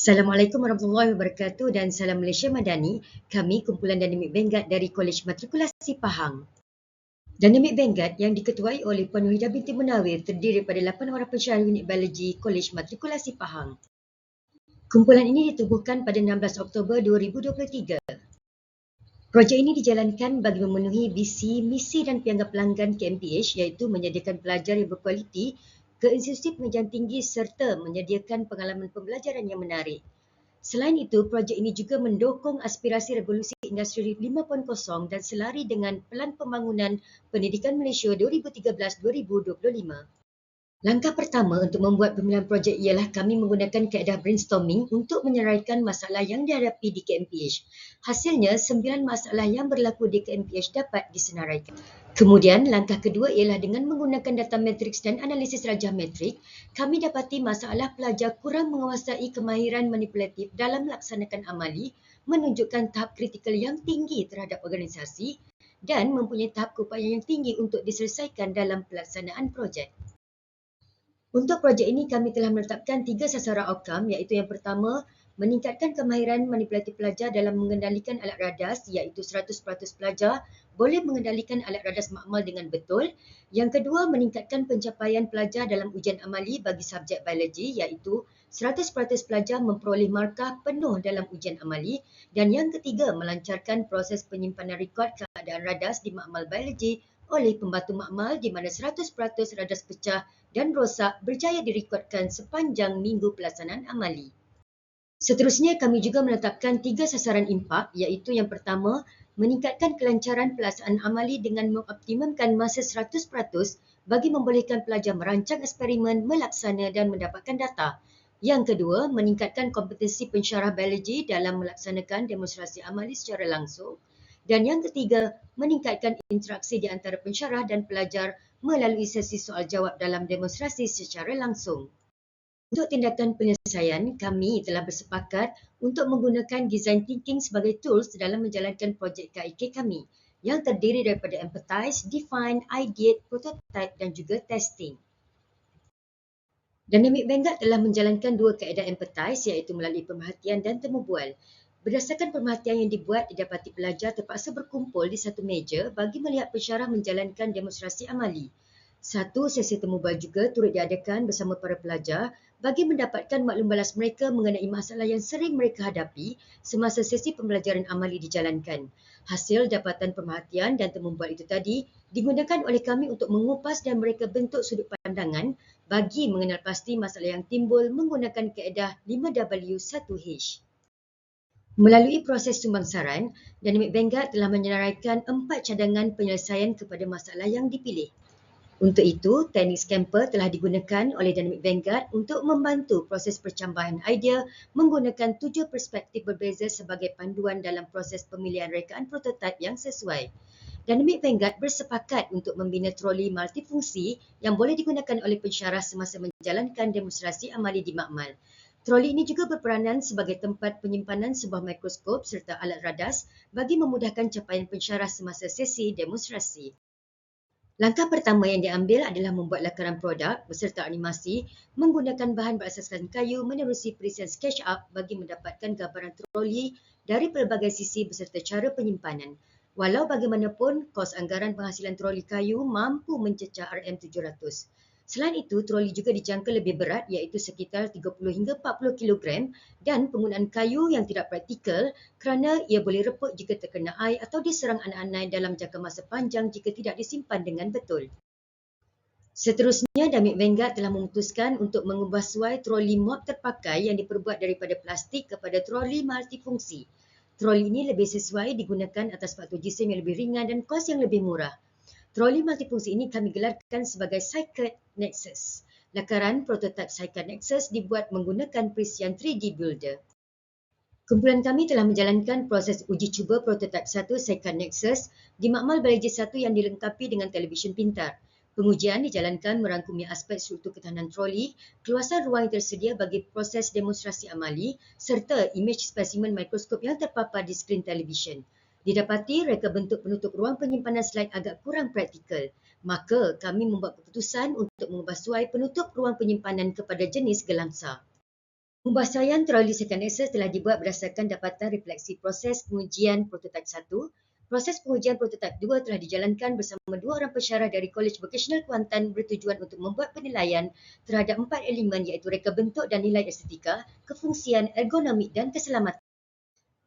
Assalamualaikum warahmatullahi wabarakatuh dan salam Malaysia Madani. Kami kumpulan Dynamic Vanguard dari Kolej Matrikulasi Pahang. Dynamic Vanguard yang diketuai oleh Puan Wahidah binti Munawir terdiri daripada 8 orang pensyarah unit biologi Kolej Matrikulasi Pahang. Kumpulan ini ditubuhkan pada 16 Oktober 2023. Projek ini dijalankan bagi memenuhi visi, misi dan pianggap pelanggan KMPH iaitu menyediakan pelajar yang berkualiti ke institusi pengajian tinggi serta menyediakan pengalaman pembelajaran yang menarik. Selain itu, projek ini juga mendukung aspirasi revolusi industri 5.0 dan selari dengan Pelan Pembangunan Pendidikan Malaysia 2013-2025. Langkah pertama untuk membuat pemilihan projek ialah kami menggunakan kaedah brainstorming untuk menyeraikan masalah yang dihadapi di KMPH. Hasilnya, sembilan masalah yang berlaku di KMPH dapat disenaraikan. Kemudian, langkah kedua ialah dengan menggunakan data matriks dan analisis rajah metrik, kami dapati masalah pelajar kurang menguasai kemahiran manipulatif dalam melaksanakan amali menunjukkan tahap kritikal yang tinggi terhadap organisasi dan mempunyai tahap keupayaan yang tinggi untuk diselesaikan dalam pelaksanaan projek. Untuk projek ini kami telah menetapkan tiga sasaran outcome iaitu yang pertama meningkatkan kemahiran manipulatif pelajar dalam mengendalikan alat radas iaitu 100% pelajar boleh mengendalikan alat radas makmal dengan betul. Yang kedua meningkatkan pencapaian pelajar dalam ujian amali bagi subjek biologi iaitu 100% pelajar memperoleh markah penuh dalam ujian amali dan yang ketiga melancarkan proses penyimpanan rekod keadaan radas di makmal biologi oleh pembantu makmal di mana 100% radas pecah dan rosak berjaya direkodkan sepanjang minggu pelaksanaan amali. Seterusnya kami juga menetapkan tiga sasaran impak iaitu yang pertama meningkatkan kelancaran pelaksanaan amali dengan mengoptimumkan masa 100% bagi membolehkan pelajar merancang eksperimen, melaksana dan mendapatkan data. Yang kedua, meningkatkan kompetensi pensyarah biologi dalam melaksanakan demonstrasi amali secara langsung. Dan yang ketiga, meningkatkan interaksi di antara pensyarah dan pelajar melalui sesi soal jawab dalam demonstrasi secara langsung. Untuk tindakan penyelesaian, kami telah bersepakat untuk menggunakan design thinking sebagai tools dalam menjalankan projek KIK kami yang terdiri daripada empathize, define, ideate, prototype dan juga testing. Dynamic Vanguard telah menjalankan dua kaedah empathize iaitu melalui pemerhatian dan temu bual. Berdasarkan pemerhatian yang dibuat, didapati pelajar terpaksa berkumpul di satu meja bagi melihat pensyarah menjalankan demonstrasi amali. Satu sesi temu bual juga turut diadakan bersama para pelajar bagi mendapatkan maklum balas mereka mengenai masalah yang sering mereka hadapi semasa sesi pembelajaran amali dijalankan. Hasil dapatan pemerhatian dan temu bual itu tadi digunakan oleh kami untuk mengupas dan mereka bentuk sudut pandangan bagi mengenal pasti masalah yang timbul menggunakan kaedah 5W1H. Melalui proses sumbangsaran, Dynamic Vanguard telah menyenaraikan empat cadangan penyelesaian kepada masalah yang dipilih. Untuk itu, teknik Scamper telah digunakan oleh Dynamic Vanguard untuk membantu proses percambahan idea menggunakan tujuh perspektif berbeza sebagai panduan dalam proses pemilihan rekaan prototipe yang sesuai. Dynamic Vanguard bersepakat untuk membina troli multifungsi yang boleh digunakan oleh pensyarah semasa menjalankan demonstrasi amali di makmal. Troli ini juga berperanan sebagai tempat penyimpanan sebuah mikroskop serta alat radas bagi memudahkan capaian pensyarah semasa sesi demonstrasi. Langkah pertama yang diambil adalah membuat lakaran produk beserta animasi menggunakan bahan berasaskan kayu menerusi perisian SketchUp bagi mendapatkan gambaran troli dari pelbagai sisi beserta cara penyimpanan. Walau bagaimanapun, kos anggaran penghasilan troli kayu mampu mencecah RM700. Selain itu, troli juga dijangka lebih berat iaitu sekitar 30 hingga 40 kg dan penggunaan kayu yang tidak praktikal kerana ia boleh reput jika terkena air atau diserang anak-anak dalam jangka masa panjang jika tidak disimpan dengan betul. Seterusnya, Damit Vanguard telah memutuskan untuk mengubah suai troli mop terpakai yang diperbuat daripada plastik kepada troli multifungsi. Troli ini lebih sesuai digunakan atas faktor jisim yang lebih ringan dan kos yang lebih murah. Troli multifungsi ini kami gelarkan sebagai Cycad Nexus. Lakaran prototipe Cycad Nexus dibuat menggunakan perisian 3D Builder. Kumpulan kami telah menjalankan proses uji cuba prototipe 1 Cycad Nexus di makmal biologi 1 yang dilengkapi dengan televisyen pintar. Pengujian dijalankan merangkumi aspek struktur ketahanan troli, keluasan ruang yang tersedia bagi proses demonstrasi amali serta imej spesimen mikroskop yang terpapar di skrin televisyen. Didapati reka bentuk penutup ruang penyimpanan slide agak kurang praktikal. Maka kami membuat keputusan untuk mengubah suai penutup ruang penyimpanan kepada jenis gelangsa. Pembahasaian troli second access telah dibuat berdasarkan dapatan refleksi proses pengujian prototipe 1. Proses pengujian prototipe 2 telah dijalankan bersama dua orang pensyarah dari College Vocational Kuantan bertujuan untuk membuat penilaian terhadap empat elemen iaitu reka bentuk dan nilai estetika, kefungsian, ergonomik dan keselamatan.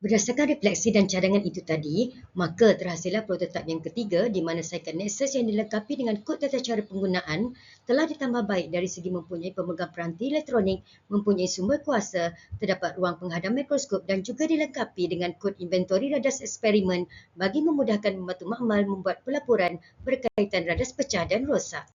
Berdasarkan refleksi dan cadangan itu tadi, maka terhasillah prototip yang ketiga di mana Cycle Nexus yang dilengkapi dengan kod tata cara penggunaan telah ditambah baik dari segi mempunyai pemegang peranti elektronik, mempunyai sumber kuasa, terdapat ruang penghadam mikroskop dan juga dilengkapi dengan kod inventory radas eksperimen bagi memudahkan membantu makmal membuat pelaporan berkaitan radas pecah dan rosak.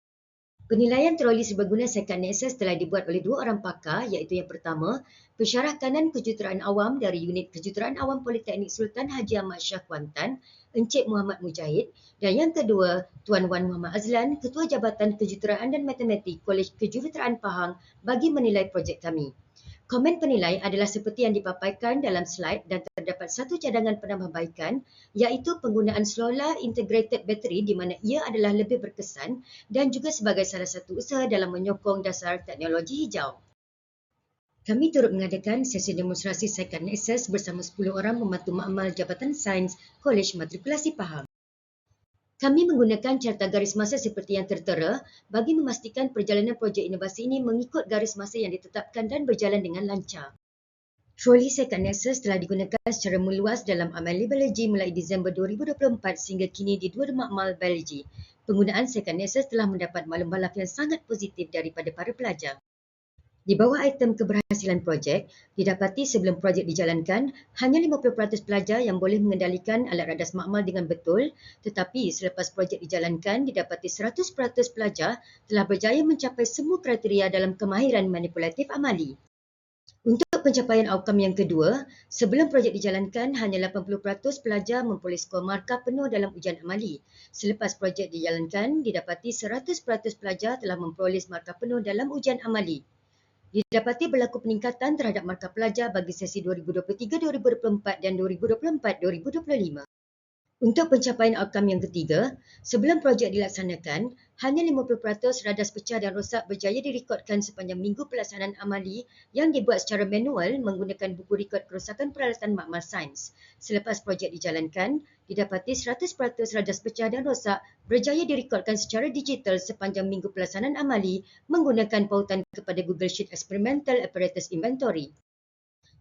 Penilaian troli seberguna Second Nexus telah dibuat oleh dua orang pakar iaitu yang pertama, pensyarah kanan kejuruteraan awam dari Unit Kejuruteraan Awam Politeknik Sultan Haji Ahmad Shah Kuantan, Encik Muhammad Mujahid dan yang kedua, Tuan Wan Muhammad Azlan, Ketua Jabatan Kejuruteraan dan Matematik Kolej Kejuruteraan Pahang bagi menilai projek kami. Komen penilai adalah seperti yang dipaparkan dalam slide dan terdapat satu cadangan penambahbaikan iaitu penggunaan solar integrated battery di mana ia adalah lebih berkesan dan juga sebagai salah satu usaha dalam menyokong dasar teknologi hijau. Kami turut mengadakan sesi demonstrasi Second Nexus bersama 10 orang pembantu makmal Jabatan Sains Kolej Matrikulasi Pahang. Kami menggunakan carta garis masa seperti yang tertera bagi memastikan perjalanan projek inovasi ini mengikut garis masa yang ditetapkan dan berjalan dengan lancar. Trolley Second Nexus telah digunakan secara meluas dalam Amali Biologi mulai Disember 2024 sehingga kini di dua makmal biologi. Penggunaan Second Nexus telah mendapat maklum balaf yang sangat positif daripada para pelajar. Di bawah item keberhasilan projek, didapati sebelum projek dijalankan, hanya 50% pelajar yang boleh mengendalikan alat radas makmal dengan betul tetapi selepas projek dijalankan, didapati 100% pelajar telah berjaya mencapai semua kriteria dalam kemahiran manipulatif amali. Untuk pencapaian outcome yang kedua, sebelum projek dijalankan, hanya 80% pelajar memperoleh skor markah penuh dalam ujian amali. Selepas projek dijalankan, didapati 100% pelajar telah memperoleh markah penuh dalam ujian amali. Didapati berlaku peningkatan terhadap markah pelajar bagi sesi 2023-2024 dan 2024-2025. Untuk pencapaian outcome yang ketiga, sebelum projek dilaksanakan, hanya 50% radas pecah dan rosak berjaya direkodkan sepanjang minggu pelaksanaan amali yang dibuat secara manual menggunakan buku rekod kerosakan peralatan makmal sains. Selepas projek dijalankan, didapati 100% radas pecah dan rosak berjaya direkodkan secara digital sepanjang minggu pelaksanaan amali menggunakan pautan kepada Google Sheet Experimental Apparatus Inventory.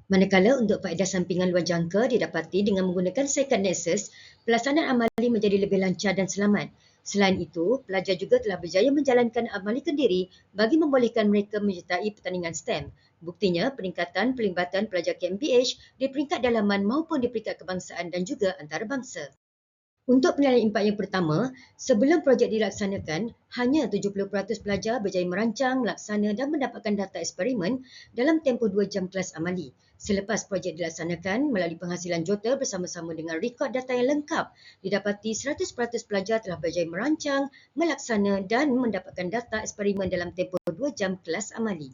Manakala untuk faedah sampingan luar jangka didapati dengan menggunakan Second Nexus, pelaksanaan amali menjadi lebih lancar dan selamat. Selain itu, pelajar juga telah berjaya menjalankan amali kendiri bagi membolehkan mereka menyertai pertandingan STEM. Buktinya, peningkatan pelibatan pelajar KMPH di peringkat dalaman maupun di peringkat kebangsaan dan juga antarabangsa. Untuk penilaian impak yang pertama, sebelum projek dilaksanakan, hanya 70% pelajar berjaya merancang, melaksana dan mendapatkan data eksperimen dalam tempoh 2 jam kelas amali. Selepas projek dilaksanakan melalui penghasilan jota bersama-sama dengan rekod data yang lengkap, didapati 100% pelajar telah berjaya merancang, melaksana dan mendapatkan data eksperimen dalam tempoh 2 jam kelas amali.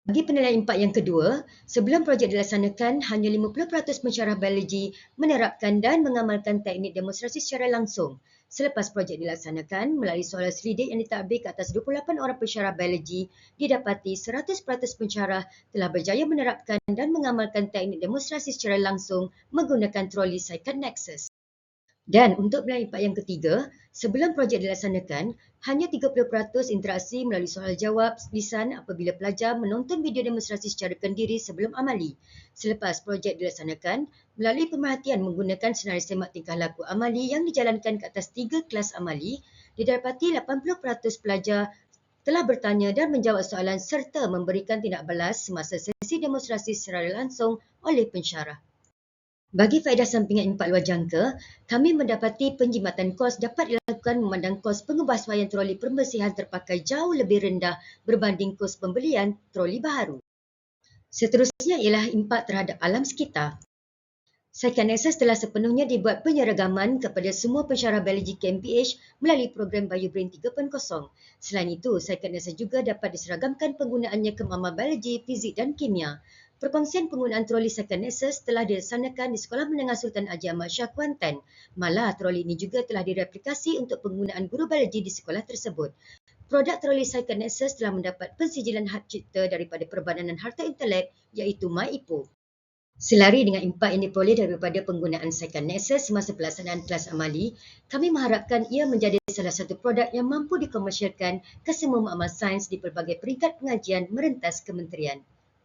Bagi penilaian impak yang kedua, sebelum projek dilaksanakan, hanya 50% pensyarah biologi menerapkan dan mengamalkan teknik demonstrasi secara langsung. Selepas projek dilaksanakan, melalui soalan selidik yang ditadbir ke atas 28 orang pensyarah biologi, didapati 100% pensyarah telah berjaya menerapkan dan mengamalkan teknik demonstrasi secara langsung menggunakan troli Cycle Nexus. Dan untuk belah impak yang ketiga, sebelum projek dilaksanakan, hanya 30% interaksi melalui soal jawab lisan apabila pelajar menonton video demonstrasi secara kendiri sebelum amali. Selepas projek dilaksanakan, melalui pemerhatian menggunakan senarai semak tingkah laku amali yang dijalankan ke atas tiga kelas amali, didapati 80% pelajar telah bertanya dan menjawab soalan serta memberikan tindak balas semasa sesi demonstrasi secara langsung oleh pensyarah. Bagi faedah sampingan impak luar jangka, kami mendapati penjimatan kos dapat dilakukan memandang kos pengubahsuaian troli pembersihan terpakai jauh lebih rendah berbanding kos pembelian troli baharu. Seterusnya ialah impak terhadap alam sekitar. Second telah sepenuhnya dibuat penyeragaman kepada semua pensyarah biologi KMPH melalui program BioBrain 3.0. Selain itu, Second juga dapat diseragamkan penggunaannya ke mama biologi, fizik dan kimia. Perkongsian penggunaan troli Second Nexus telah dilaksanakan di Sekolah Menengah Sultan Haji Ahmad Shah Kuantan. Malah troli ini juga telah direplikasi untuk penggunaan guru biologi di sekolah tersebut. produk troli Cycle Nexus telah mendapat pensijilan hak cipta daripada Perbadanan Harta Intelek iaitu MyIPO. Selari dengan impak yang diperoleh daripada penggunaan Cycle Nexus semasa pelaksanaan kelas amali, kami mengharapkan ia menjadi salah satu produk yang mampu dikomersialkan ke semua makmal sains di pelbagai peringkat pengajian merentas kementerian.